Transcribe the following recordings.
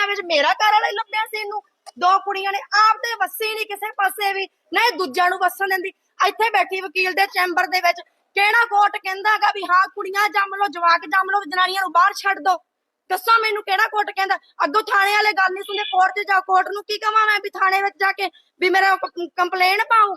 ਕੁੜੀਆਂ ਵਿੱਚ ਮੇਰਾ ਘਰ ਵਾਲਾ ਹੀ ਲੱਭਿਆ ਸੀ ਇਹਨੂੰ। ਦੋ ਕੁੜੀਆਂ ਨੇ ਆਪਦੇ ਵਸੀ ਨਹੀਂ ਕਿਸੇ ਪਾਸੇ ਵੀ, ਨਾ ਇਹ ਦੂਜਿਆਂ ਨੂੰ ਵਸਣ ਦਿੰਦੀ। ਇੱਥੇ ਬੈਠੀ ਵਕੀਲ ਦੇ ਚੈਂਬਰ ਦੇ ਵਿੱਚ, ਕਿਹੜਾ ਕੋਰਟ ਕਹਿੰਦਾਗਾ ਵੀ ਹਾਂ, ਕੁੜੀਆਂ ਜੰਮ ਲਓ, ਜਵਾਕ ਜੰਮ ਲਓ, ਜਨਾਨੀਆਂ ਨੂੰ ਬਾਹਰ ਛੱਡ ਦਿਓ ਦੱਸੋ ਮੈਨੂੰ ਕਿਹੜਾ ਕੋਰਟ ਕਹਿੰਦਾ? ਅੱਗੋਂ ਥਾਣੇ ਵਾਲੇ ਗੱਲ ਨਹੀਂ ਸੁਣਦੇ, ਕੋਰਟ 'ਚ ਜਾ ਕੋਰਟ ਨੂੰ ਕੀ ਕਹਾਂ ਮੈਂ ਵੀ ਥਾਣੇ ਵਿੱਚ ਜਾ ਕੇ ਵੀ ਮੇਰਾ ਕੰਪਲੇਨ ਪਾਉ?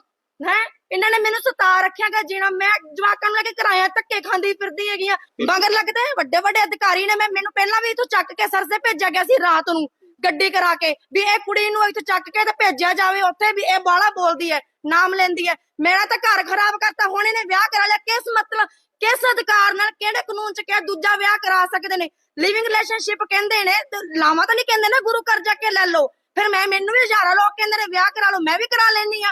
ਹੈ? ਇਹਨਾਂ ਨੇ ਮੈਨੂੰ ਸਤਾ ਰੱਖਿਆਗਾ ਜਿਹੜਾ ਮੈਂ ਜਵਾਕਾਂ ਨੂੰ ਲੈ ਕੇ ਕਿਰਾਇਆ ਧੱਕੇ ਖਾਂਦੀ ਫਿਰਦੀ ਹੈਗੀ ਆ। ਮਗਰ ਲੱਗਦੇ ਵੱਡੇ ਵੱਡੇ ਅਧਿਕਾਰੀ ਨੇ ਮੈਂ ਮੈਨੂੰ ਪਹਿਲਾਂ ਵੀ ਇਥੋਂ ਚੱਕ ਕੇ ਸਰਸੇ ਭੇਜਿਆ ਗਿਆ ਸੀ ਰਾਤ ਨੂੰ, ਗੱਡੀ ਕਰਾ ਕੇ, ਵੀ ਇਹ ਕੁੜੀ ਨੂੰ ਇੱਥੇ ਚੱਕ ਕੇ ਤੇ ਭੇਜਿਆ ਜਾਵੇ। ਉੱਥੇ ਵੀ ਇਹ ਬਾਲਾ ਬੋਲਦੀ ਹੈ, ਨਾਮ ਲੈਂਦੀ ਹੈ। ਮੇਰਾ ਤਾਂ ਘਰ ਖਰਾਬ ਕਰਤਾ। ਹੁਣ ਇਹਨੇ ਵਿਆਹ ਕਰਾ ਲਿਆ। ਕਿਸ ਮਤਲਬ ਕਿਸ ਅਧਿਕਾਰ ਨਾਲ ਕਿਹੜੇ ਕਾਨੂੰਨ ਚ ਕਿਹਾ ਦੂਜਾ ਵਿਆਹ ਕਰਾ ਸਕਦੇ ਨੇ? ਲਿਵਿੰਗ ਰਿਲੇਸ਼ਨਸ਼ਿਪ ਕਹਿੰਦੇ ਨੇ ਤੇ ਲਾਵਾਂ ਤਾਂ ਨਹੀਂ ਕਹਿੰਦੇ ਨਾ ਗੁਰੂ ਘਰ ਜਾ ਕੇ ਲੈ ਲਓ। ਫਿਰ ਮੈਂ ਮੈਨੂੰ ਵੀ ਹਜ਼ਾਰਾਂ ਲੋਕ ਕਹਿੰਦੇ ਨੇ, ਵਿਆਹ ਕਰਾ ਲਓ, ਮੈਂ ਵੀ ਕਰਾ ਲੈਣੀ ਆ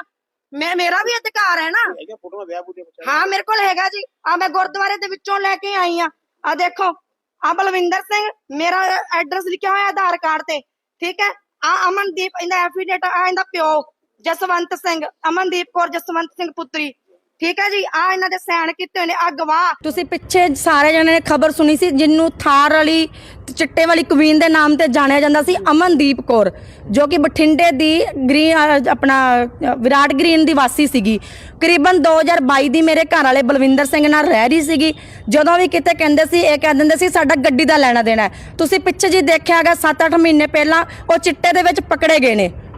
ਮੈਂ ਮੇਰਾ ਵੀ ਅਧਿਕਾਰ ਹੈ ਨਾ। ਹੈਗਾ ਫੋਟੋਆਂ ਵਿਆਹ ਬੂਟੇ ਬੱਚਾ ਹਾਂ ਮੇਰੇ ਕੋਲ ਹੈਗਾ ਜੀ। ਆ ਮੈਂ ਗੁਰਦੁਆਰੇ ਦੇ ਵਿੱਚੋਂ ਲੈ ਕੇ ਆਈ ਆ। ਆ ਦੇਖੋ ਆ ਬਲਵਿੰਦਰ ਸਿੰਘ ਮੇਰਾ ਐਡਰੈਸ ਲਿਖਿਆ ਹੋਇਆ ਆਧਾਰ ਕਾਰਡ ਤੇ। ਠੀਕ ਹੈ? ਆ ਅਮਨਦੀਪ ਇਹਦਾ ਐਫੀਡੇਟ ਆ ਇਹਦਾ ਪਿਓ ਜਸਵੰਤ ਸਿੰਘ। ਅਮਨਦੀਪ ਕੌਰ ਜਸਵੰਤ ਸਿੰਘ ਪੁੱਤਰੀ। ਠੀਕ ਹੈ ਜੀ? ਆ ਇਹਨਾਂ ਦੇ ਸਾਈਨ ਕੀਤੇ ਹੋਏ ਨੇ ਆ ਗਵਾਹ। ਤੁਸੀਂ ਪਿੱਛੇ ਸਾਰੇ ਜਣੇ ਨੇ ਖਬਰ ਸੁਣੀ ਸੀ ਜਿਹਨੂੰ ਥਾਰ ਵਾਲੀ ਤੇ ਚਿੱਟੇ ਵਾਲੀ ਕੁਵੀਨ ਦੇ ਨਾਮ ਤੇ ਜਾਣਿਆ ਜਾਂਦਾ ਸੀ, ਅਮਨਦੀਪ ਕੌਰ, ਜੋ ਕਿ ਬਠਿੰਡੇ ਦੀ ਗ੍ਰੀਨ, ਅਹ, ਆਪਣਾ, ਅਹ, ਵਿਰਾਟ ਗ੍ਰੀਨ ਦੀ ਵਾਸੀ ਸੀਗੀ। ਕਰੀਬਨ 2022 ਦੀ ਮੇਰੇ ਘਰ ਵਾਲੇ ਬਲਵਿੰਦਰ ਸਿੰਘ ਨਾਲ ਰਹਿ ਰਹੀ ਸੀਗੀ। ਜਦੋਂ ਵੀ ਕਿਤੇ ਕਹਿੰਦੇ ਸੀ, ਇਹ ਕਹਿ ਦਿੰਦੇ ਸੀ, ਸਾਡਾ ਗੱਡੀ ਦਾ ਲੈਣਾ ਦੇਣਾ ਹੈ। ਤੁਸੀਂ ਪਿੱਛੇ ਜੀ ਦੇਖਿਆ ਹੈਗਾ 7-8 ਮਹੀਨੇ ਪਹਿਲਾਂ ਉਹ ਚਿੱਟੇ ਦੇ ਵਿੱਚ ਪਕੜੇ ਗਏ ਨੇ।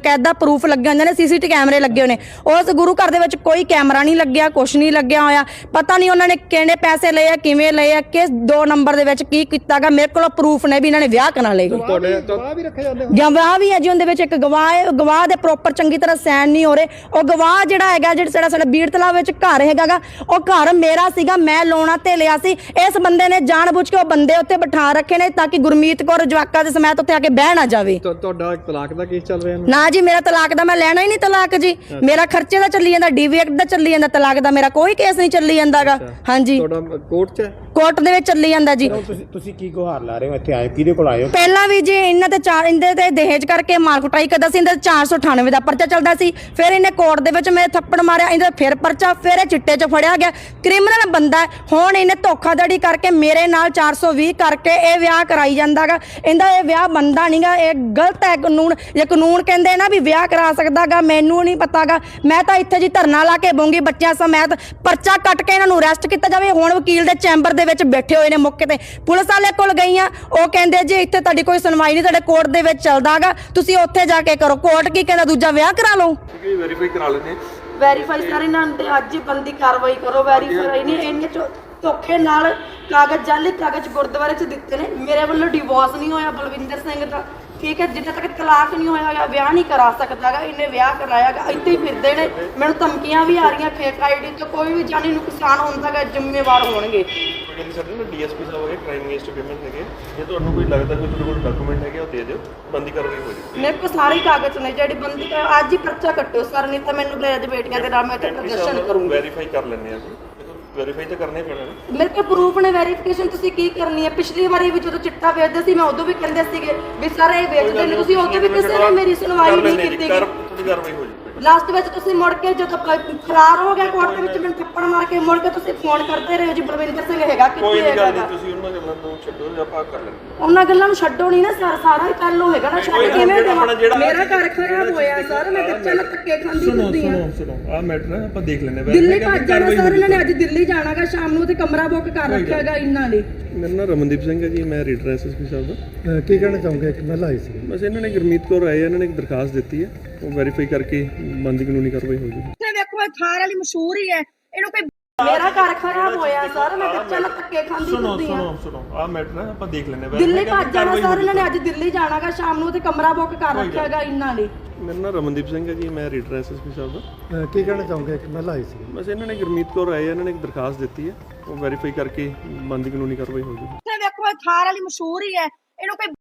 ਬਕਾਇਦਾ ਪ੍ਰੂਫ ਲੱਗੇ ਹੁੰਦੇ ਨੇ ਸੀਸੀਟੀ ਕੈਮਰੇ ਲੱਗੇ ਹੋਏ ਨੇ ਉਸ ਗੁਰੂ ਘਰ ਦੇ ਵਿੱਚ ਕੋਈ ਕੈਮਰਾ ਨਹੀਂ ਲੱਗਿਆ ਕੁਛ ਨਹੀਂ ਲੱਗਿਆ ਹੋਇਆ। ਪਤਾ ਨਹੀਂ ਉਹਨਾਂ ਨੇ ਕਿਹੜੇ ਪੈਸੇ ਲਏ ਆ ਕਿਵੇਂ ਲਏ ਆ ਕਿਸ ਦੋ ਨੰਬਰ ਦੇ ਵਿੱਚ ਕੀ ਕੀਤਾਗਾ। ਮੇਰੇ ਕੋਲ ਪ੍ਰੂਫ ਨੇ ਵੀ ਇਹਨਾਂ ਨੇ ਵਿਆਹ ਕਰਾ ਲਏ। ਤੁਹਾਡੇ ਤੋਂ ਵੀ ਰੱਖੇ ਜਾਂਦੇ ਗਵਾਹ ਵੀ ਹੈ ਜੀ ਉਹਦੇ ਵਿੱਚ ਇੱਕ ਗਵਾਹ ਹੈ। ਗਵਾਹ ਦੇ ਪ੍ਰੋਪਰ ਚੰਗੀ ਤਰ੍ਹਾਂ ਸਾਈਨ ਨਹੀਂ ਹੋ ਰਹੇ। ਉਹ ਗਵਾਹ ਜਿਹੜਾ ਹੈਗਾ ਜਿਹੜਾ ਸਾਡਾ ਸਾਡਾ ਬੀੜ ਤਲਾਬ ਵਿੱਚ ਘਰ ਹੈਗਾਗਾ ਉਹ ਘਰ ਮੇਰਾ ਸੀਗਾ ਮੈਂ ਲੋਣਾ ਤੇ ਲਿਆ ਸੀ। ਇਸ ਬੰਦੇ ਨੇ ਜਾਣਬੁੱਝ ਕੇ ਉਹ ਬੰਦੇ ਉੱਤੇ ਬਿਠਾ ਰੱਖੇ ਨੇ ਤਾਂ ਕਿ ਗੁਰਮੀਤ ਕੌਰ ਜਵਾਕਾ ਦੇ ਸਮੇਤ ਉੱਥੇ ਆ ਕੇ ਬਹਿ ਨਾ ਜਾਵੇ। ਤੁਹਾਡਾ ਤਲਾਕ ਦਾ ਕੇਸ ਚੱਲ ਰਿਹਾ ਨਾ ਜੀ ਮੇਰਾ ਤਲਾਕ ਦਾ ਮੈਂ ਲੈਣਾ ਹੀ ਨਹੀਂ ਤਲਾਕ ਜੀ। ਮੇਰਾ ਖਰਚੇ ਦਾ ਚੱਲੀ ਜਾਂਦਾ ਡੀਵੀ ਐਕਟ ਦਾ ਚੱਲੀ ਜਾਂਦਾ ਤਲਾਕ ਦਾ ਮੇਰਾ ਕੋਈ ਕੇਸ ਨਹੀਂ ਚੱਲੀ ਜਾਂਦਾਗਾ। ਹਾਂਜੀ। ਤੁਹਾਡਾ ਕੋਰਟ 'ਚ? ਹੈ ਕੋਰਟ ਦੇ ਵਿੱਚ ਚੱਲੀ ਜਾਂਦਾ ਜੀ। ਤੁਸੀਂ ਤੁਸੀਂ ਕੀ ਗੁਹਾਰ ਲਾ ਰਹੇ ਹੋ ਇੱਥੇ ਆਏ? ਹੋ? ਕਿਹਦੇ ਕੋਲ ਆਏ ਹੋ? ਪਹਿਲਾਂ ਵੀ ਜੀ ਇਹਨਾਂ ਤੇ ਚਾਰ ਇਹਦੇ ਤੇ ਦਹੇਜ ਕਰਕੇ ਮਾਰ ਕੁਟਾਈ ਕਰਦਾ ਸੀ ਇਹਦੇ ਤੇ 498 ਦਾ ਪਰਚਾ ਚੱਲਦਾ ਸੀ। ਫਿਰ ਇਹਨੇ ਕੋਰਟ ਦੇ ਵਿੱਚ ਮੇਰੇ ਥੱਪੜ ਮਾਰਿਆ ਇਹਦੇ ਫਿਰ ਪਰਚਾ ਫਿਰ ਇਹ ਚਿੱਟੇ 'ਚ ਫੜਿਆ ਗਿਆ। ਕ੍ਰਿਮੀਨਲ ਬੰਦਾ ਹੈ। ਹੁਣ ਇਹਨੇ ਧੋਖਾਧੜੀ ਕਰਕੇ ਮੇਰੇ ਨਾਲ 420 ਕਰਕੇ ਇਹ ਵਿਆਹ ਕਰਾਈ ਜਾਂਦਾਗਾ। ਇਹਦਾ ਇਹ ਵਿਆਹ ਬੰਦਾ ਨਹੀਂਗਾ ਇਹ ਗਲਤ ਹੈ ਕਾਨੂੰਨ। ਜੇ ਕਾਨੂੰਨ ਕਹਿੰਦੇ ਨਾ ਵੀ ਵਿਆਹ ਕਰਾ ਸਕਦਾਗਾ ਮੈਨੂੰ ਨਹੀਂ ਪਤਾਗਾ। ਮੈਂ ਤਾਂ ਇੱਥੇ ਜੀ ਧਰਨਾ ਲਾ ਕੇ ਬੂੰਗੀ ਬੱਚਿਆਂ ਸਮੇਤ ਪਰਚਾ ਕੱਟ ਕੇ ਇਹਨਾਂ ਨੂੰ ਅਰੈਸਟ ਕੀਤਾ ਜਾਵੇ। ਹੁਣ ਵਕੀਲ ਦੇ ਚੈਂਬਰ ਦੇ ਵਿੱਚ ਬੈਠੇ ਹੋਏ ਨੇ ਮੌਕੇ ਤੇ। ਪੁਲਿਸ ਵਾਲੇ ਕੋਲ ਗਈਆਂ। ਉਹ ਕਹਿੰਦੇ ਜੀ ਇੱਥੇ ਤੁਹਾਡੀ ਕੋਈ ਸੁਣਵਾਈ ਨਹੀਂ ਤੁਹਾਡੇ ਕੋਰਟ ਦੇ ਵਿੱਚ ਚੱਲਦਾਗਾ। ਤੁਸੀਂ ਉੱਥੇ ਜਾ ਕੇ ਕਰੋ। ਕੋਰਟ ਕੀ ਕਹਿੰਦਾ ਦੂਜਾ ਵਿਆਹ ਕਰਾ ਲਓ। ਵੈਰੀਫਾਈ ਕਰਾ ਲੈਂਦੇ ਵੈਰੀਫਾਈ ਸਾਰੇ ਨਾਲ ਤੇ ਅੱਜ ਹੀ ਬੰਦੀ ਕਾਰਵਾਈ ਕਰੋ। ਵੈਰੀਫਾਈ ਨਹੀਂ ਇਹਨੇ ਚੋ ਧੋਖੇ ਨਾਲ ਕਾਗਜ਼ ਜਾਲੀ ਕਾਗਜ਼ ਗੁਰਦੁਆਰੇ 'ਚ ਦਿੱਤੇ ਨੇ। ਮੇਰੇ ਵੱਲੋਂ ਡਿਵੋਰਸ ਨਹੀਂ ਹੋਇਆ ਬਲਵਿੰਦਰ ਸਿੰਘ ਦਾ। ਠੀਕ ਹੈ ਜਿੱਦਾਂ ਤੱਕ ਤਲਾਕ ਨਹੀਂ ਹੋਇਆ ਹੈਗਾ ਵਿਆਹ ਨਹੀਂ ਕਰਾ ਸਕਦਾਗਾ ਇਹਨੇ ਵਿਆਹ ਕਰਾਇਆਗਾ ਇੱਥੇ ਹੀ ਫਿਰਦੇ ਨੇ। ਮੈਨੂੰ ਧਮਕੀਆਂ ਵੀ ਆ ਰਹੀਆਂ ਫੇਕ ਆਈਡੀ ਤੋਂ ਕੋਈ ਵੀ ਜਾਨੀ ਨੁਕਸਾਨ ਹੁੰਦਾਗਾ ਜ਼ਿੰਮੇਵਾਰ ਹੋਣਗੇ। ਕਹਿੰਦੇ ਸਾਡੇ ਨਾ ਡੀਐਸਪੀ ਸਾਹਿਬ ਹੈਗੇ ਕ੍ਰਾਈਮ ਅਗੇਂਸਟ ਵਿਮਨ ਹੈਗੇ। ਜੇ ਤੁਹਾਨੂੰ ਕੋਈ ਲੱਗਦਾ ਕੋਈ ਤੁਹਾਡੇ ਕੋਲ ਡਾਕੂਮੈਂਟ ਹੈਗੇ ਉਹ ਦੇ ਦਿਓ। ਬੰਦੀ ਕਾਰਵਾਈ ਹੋ ਜਾਊਗੀ। ਮੇਰੇ ਕੋਲ ਸਾਰੇ ਕਾਗਜ਼ ਨੇ ਜਿਹੜੀ ਬੰਦੀ ਅੱਜ ਹੀ ਪਰਚਾ ਕੱਟੋ ਸਰ ਨਹੀਂ ਤਾਂ ਮੈਨੂੰ ਲੈ ਅੱਜ ਬੇਟੀਆਂ ਦੇ ਨਾਲ ਮੈਂ ਇੱਥੇ ਪ੍ਰਦਰਸ਼ਨ ਕਰੂੰਗੀ। ਵੈਰੀਫਾਈ ਕਰ ਲੈਂਦੇ ਆ ਜੀ। ਵੈਰੀਫਾਈ ਤਾਂ ਕਰਨਾ ਪੈਣਾ ਨਾ। ਮੇਰੇ ਕੋਲ ਪ੍ਰੂਫ ਨੇ ਵੈਰੀਫਿਕੇਸ਼ਨ ਤੁਸੀਂ ਕੀ ਕਰਨੀ ਹੈ? ਪਿਛਲੀ ਵਾਰੀ ਵੀ ਜਦੋਂ ਚਿੱਟਾ ਵੇਚਦੇ ਸੀ ਮੈਂ ਉਦੋਂ ਵੀ ਕਹਿੰਦੇ ਸੀਗੇ ਵੀ ਸਰ ਇਹ ਵੇਚਦੇ ਨੇ ਤੁਸੀਂ ਉਦੋਂ ਵੀ ਕਿਸੇ ਨੇ ਮੇਰੀ ਸੁਣਵਾਈ ਨਹੀਂ ਕੀਤੀ ਕਰ ਤੁਹਾਡੀ ਕਾਰਵਾਈ ਹੋ ਜਾਊਗੀ ਲਾਸਟ ਵਿੱਚ ਤੁਸੀਂ ਮੁੜ ਕੇ ਜਦੋਂ ਫਰਾਰ ਹੋ ਗਿਆ ਕੋਰਟ ਦੇ ਵਿੱਚ ਮੈਨੂੰ ਥੱਪੜ ਮਾਰ ਕੇ ਮੁੜ ਕੇ ਤੁਸੀਂ ਫੋਨ ਕਰਦੇ ਰਹੇ ਹੋ ਜੀ ਬਲਵਿੰਦਰ ਸਿੰਘ ਹੈਗਾ ਕੋਈ ਕਿੱਥੇ ਨਹੀਂ ਗੱਲ ਹੈਗਾ ਨਹੀਂ ਤੁਸੀਂ ਉਹਨਾਂ ਗੱਲਾਂ ਨੂੰ ਛੱਡੋ ਜਾਂ ਆਪਾਂ ਕਰ ਲੈਂਦੇ ਉਹਨਾਂ ਗੱਲਾਂ ਨੂੰ ਛੱਡੋ ਨਹੀਂ ਨਾ ਸਰ ਸਾਰਾ ਹੀ ਪਹਿਲੋਂ ਹੈਗਾ ਨਾ ਛੱਡ ਕਿਵੇਂ ਦੇਵਾਂ ਮੇਰਾ ਘਰ ਖਰਾਬ ਹੋਇਆ ਸਰ ਮੈਂ ਬੱਚੇ ਨਾਲ ਧੱਕੇ ਖਾਂਦੀ ਫਿਰਦੀ ਆ ਸੁਣੋ ਆਹ ਮੈਟਰ ਹੈ ਆਪਾਂ ਦੇਖ ਲੈਂਦੇ ਦਿੱਲੀ ਭੱਜ ਜਾਣਾ ਸਰ ਇਹਨਾਂ ਨੇ ਅੱਜ ਦਿੱਲੀ ਜਾਣਾਗਾ ਸ਼ਾਮ ਨੂੰ ਤੇ ਕਮਰਾ ਬੁੱਕ ਕਰ ਰੱਖਿਆਗਾ ਇਹਨਾਂ ਨੇ। ਮੇਰਾ ਨਾਮ ਰਮਨਦੀਪ ਸਿੰਘ ਹੈ ਜੀ ਮੈਂ ਰੀਡਰ ਐਸਐਸਪੀ ਸਾਹਿਬ ਦਾ। ਅਹ ਕੀ ਕਹਿਣਾ ਚਾਹੋਗੇ? ਇੱਕ ਮਹਿਲਾ ਆਈ ਸੀ। ਬਸ ਇਹਨਾਂ ਨੇ ਗੁਰਮੀਤ ਕੌਰ ਆਏ ਆ, ਇਹਨਾਂ ਨੇ ਇੱਕ ਦਰਖਾਸਤ ਦਿੱਤੀ ਹੈ। ਉਹ ਵੈਰੀਫਾਈ ਕਰਕੇ ਬੰਦੀ ਕਾਨੂੰਨੀ ਕਾਰਵਾਈ ਹੋ ਜਾਊਗੀ ਤੇ ਵੇਖੋ ਇਹ ਥਾਰ ਵਾਲੀ ਮਸ਼ਹੂਰ ਹੀ ਹੈ। ਇਹਨੂੰ ਕੋਈ ਮੇਰਾ ਘਰ ਖਰਾਬ ਹੋਇਆ ਸਰ ਮੈਂ ਬੱਚੇ ਨਾਲ ਧੱਕੇ ਖਾਂਦੀ ਫਿਰਦੀ ਆ ਸੁਣੋ ਸੁਣੋ। ਆਹ ਮੈਟਰ ਹੈ ਆਪਾਂ ਦੇਖ ਲੈਂਦੇ ਦਿੱਲੀ ਭੱਜ ਜਾਣਾ ਸਰ ਇਹਨਾਂ ਨੇ ਅੱਜ ਦਿੱਲੀ ਜਾਣਾਗਾ ਸ਼ਾਮ ਨੂੰ ਤੇ ਕਮਰਾ ਬੁੱਕ ਕਰ ਰੱਖਿਆਗਾ ਇਹਨਾਂ ਨੇ। ਮੇਰਾ ਨਾਮ ਰਮਨਦੀਪ ਸਿੰਘ ਹੈ ਜੀ ਮੈਂ ਰੀਡਰ ਐਸਐਸਪੀ ਸਾਹਿਬ ਦਾ। ਅਹ ਕੀ ਕਹਿਣਾ ਚਾਹੋਗੇ? ਇੱਕ ਮਹਿਲਾ ਆਈ ਸੀ। ਬਸ ਇਹਨਾਂ ਨੇ ਗੁਰਮੀਤ ਕੌਰ ਆਏ ਆ, ਇਹਨਾਂ ਨੇ ਇੱਕ ਦਰਖਾਸਤ ਦਿੱਤੀ ਹੈ। ਉਹ ਵੈਰੀਫਾਈ ਕਰਕੇ ਬੰਦੀ ਕਾਨੂੰਨੀ ਕਾਰਵਾਈ ਹੋ ਜਾਊਗੀ ਇਹ ਥਾਰ ਵਾਲੀ ਮਸ਼ਹੂਰ ਹੀ ਹੈ। ਇਹਨੂੰ ਕੋਈ